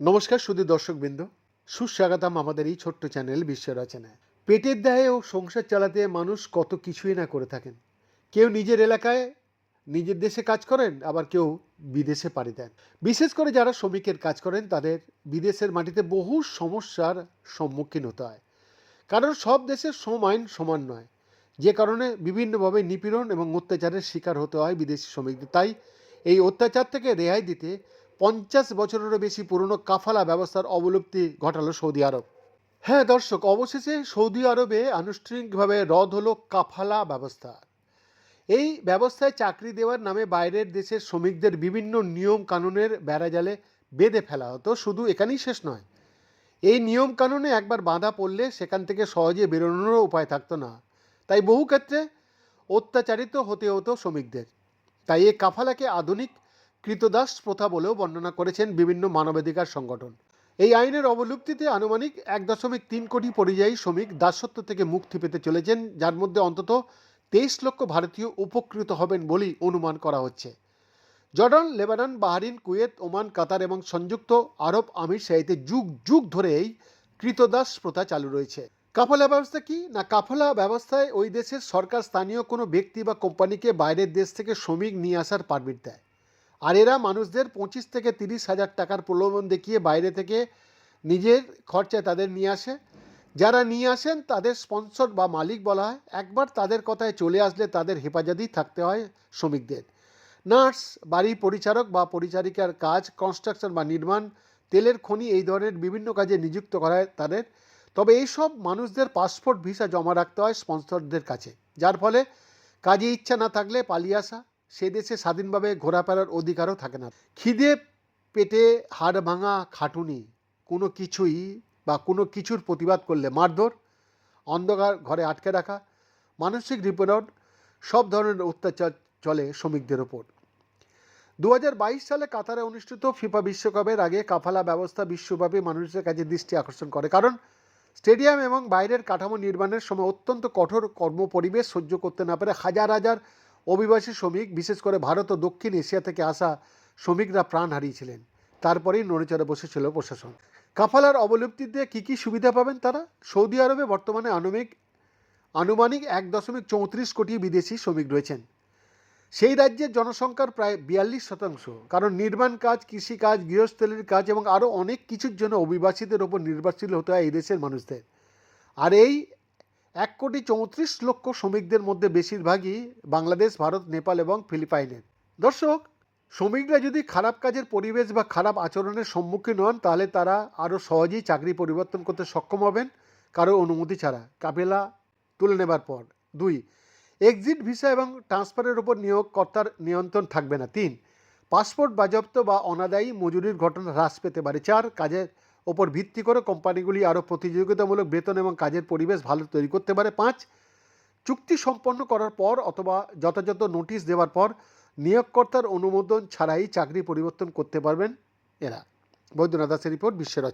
নমস্কার শুধু দর্শকবৃন্দ। সুস্বাগতম আমাদের এই ছোট্ট চ্যানেল বিশ্ব রচনায়। পেটের দায়ে ও সংসার চালাতে মানুষ কত কিছুই না করে থাকেন। কেউ নিজের এলাকায় নিজের দেশে কাজ করেন, আবার কেউ বিদেশে পাড়ি দেন। বিশেষ করে যারা শ্রমিকের কাজ করেন, তাদের বিদেশের মাটিতে বহু সমস্যার সম্মুখীন হতে হয়। কারণ সব দেশের শ্রম আইন সমান নয়। যে কারণে বিভিন্নভাবে নিপীড়ন এবং অত্যাচারের শিকার হতে হয় বিদেশি শ্রমিকদের। তাই এই অত্যাচার থেকে রেহাই দিতে পঞ্চাশ বছরেরও বেশি পুরনো কাফালা ব্যবস্থার অবলুপ্তি ঘটালো সৌদি আরব। হ্যাঁ দর্শক, অবশেষে সৌদি আরবে আনুষ্ঠানিকভাবে রদ হলো কাফালা ব্যবস্থা। এই ব্যবস্থায় চাকরি দেওয়ার নামে বাইরের দেশের শ্রমিকদের বিভিন্ন নিয়ম কানুনের বেড়াজালে বেঁধে ফেলা হতো। শুধু এখানেই শেষ নয়, এই নিয়ম কানুনে একবার বাঁধা পড়লে সেখান থেকে সহজে বেরোনোরও উপায় থাকতো না। তাই বহু ক্ষেত্রে অত্যাচারিত হতে হতো শ্রমিকদের। তাই এ কাফালাকে আধুনিক কৃতদাস প্রথা বলেও বর্ণনা করেছেন বিভিন্ন মানবাধিকার সংগঠন। এই আইনের অবলুপ্তিতে আনুমানিক এক দশমিক তিন কোটি পরিযায়ী শ্রমিক দাসত্ব থেকে মুক্তি পেতে চলেছেন, যার মধ্যে অন্তত তেইশ লক্ষ ভারতীয় উপকৃত হবেন বলেই অনুমান করা হচ্ছে। Jordan, Lebanon, Bahrain, Kuwait, Oman, Qatar এবং সংযুক্ত আরব আমির শাহিতে যুগ যুগ ধরে এই কৃতদাস প্রথা চালু রয়েছে। কাফলা ব্যবস্থা কি? না, কাফলা ব্যবস্থায় ওই দেশের সরকার স্থানীয় কোনো ব্যক্তি বা কোম্পানিকে বাইরের দেশ থেকে শ্রমিক নিয়ে আসার পারমিট দেয়। আর এরা মানুষদের পঁচিশ থেকে তিরিশ হাজার টাকার প্রলোভন দেখিয়ে বাইরে থেকে নিজের খরচায় তাদের নিয়ে আসে। যারা নিয়ে আসেন, তাদের স্পন্সর বা মালিক বলা হয়। একবার তাদের কথায় চলে আসলে তাদের হেফাজতেই থাকতে হয় শ্রমিকদের। নার্স, বাড়ি পরিচারক বা পরিচারিকার কাজ, কনস্ট্রাকশন বা নির্মাণ, তেলের খনি এই ধরনের বিভিন্ন কাজে নিযুক্ত করা হয় তাদের। তবে এইসব মানুষদের পাসপোর্ট ভিসা জমা রাখতে হয় স্পন্সরদের কাছে, যার ফলে কাজে ইচ্ছা না থাকলে পালিয়ে আসা, সে দেশে স্বাধীনভাবে ঘোরাফেরার অধিকারও থাকে না। খিদে পেটে হাড় ভাঙা খাটুনি, কোনো কিছুই বা কোনো কিছুর প্রতিবাদ করলে মারধর, অন্ধকার ঘরে আটকে রাখা, মানসিক নিপীড়ন সব ধরনের অত্যাচার চলে শ্রমিকদের ওপর। দু হাজার বাইশ সালে কাতারে অনুষ্ঠিত ফিফা বিশ্বকাপের আগে কাফালা ব্যবস্থা বিশ্বব্যাপী মানুষের কাছে দৃষ্টি আকর্ষণ করে। কারণ স্টেডিয়াম এবং বাইরের কাঠামো নির্মাণের সময় অত্যন্ত কঠোর কর্মপরিবেশ সহ্য করতে না পেরে হাজার হাজার অভিবাসী শ্রমিক, বিশেষ করে ভারত ও দক্ষিণ এশিয়া থেকে আসা শ্রমিকরা প্রাণ হারিয়েছিলেন। তারপরেই নড়েচড়ে বসেছিল প্রশাসন। কাফালার অবলুপ্তিতে কী কী সুবিধা পাবেন তারা? সৌদি আরবে বর্তমানে আনুমিক, আনুমানিক এক দশমিক চৌত্রিশ কোটি বিদেশি শ্রমিক রয়েছেন। সেই রাজ্যের জনসংখ্যার প্রায় বিয়াল্লিশ শতাংশ। কারণ নির্মাণ কাজ, কৃষিকাজ, গৃহস্থলীর কাজ এবং আরও অনেক কিছুর জন্য অভিবাসীদের ওপর নির্ভরশীল হতে হয় এই দেশের মানুষদের। আর এই এক কোটি চৌত্রিশ লক্ষ শ্রমিকদের মধ্যে বেশিরভাগই বাংলাদেশ, ভারত, নেপাল এবং ফিলিপাইনের। দর্শক, শ্রমিকরা যদি খারাপ কাজের পরিবেশ বা খারাপ আচরণের সম্মুখীন হন, তাহলে তারা আরও সহজেই চাকরি পরিবর্তন করতে সক্ষম হবেন, কারও অনুমতি ছাড়া। কাবেলা তুলে নেবার পর। দুই এক্সিট ভিসা এবং ট্রান্সফারের ওপর নিয়োগকর্তার নিয়ন্ত্রণ থাকবে না। তিন, পাসপোর্ট বাজেয়াপ্ত বা অনাদায়ী মজুরির ঘটনা হ্রাস পেতে পারে। চার, কাজের ওপর ভিত্তি করে কোম্পানিগুলি আরও প্রতিযোগিতামূলক বেতন এবং কাজের পরিবেশ ভালো তৈরি করতে পারে। পাঁচ, চুক্তি সম্পন্ন করার পর অথবা যথাযথ নোটিশ দেওয়ার পর নিয়োগকর্তার অনুমোদন ছাড়াই চাকরি পরিবর্তন করতে পারবেন এরা। বৈদ্যনাথ দাসের রিপোর্ট, বিশ্বের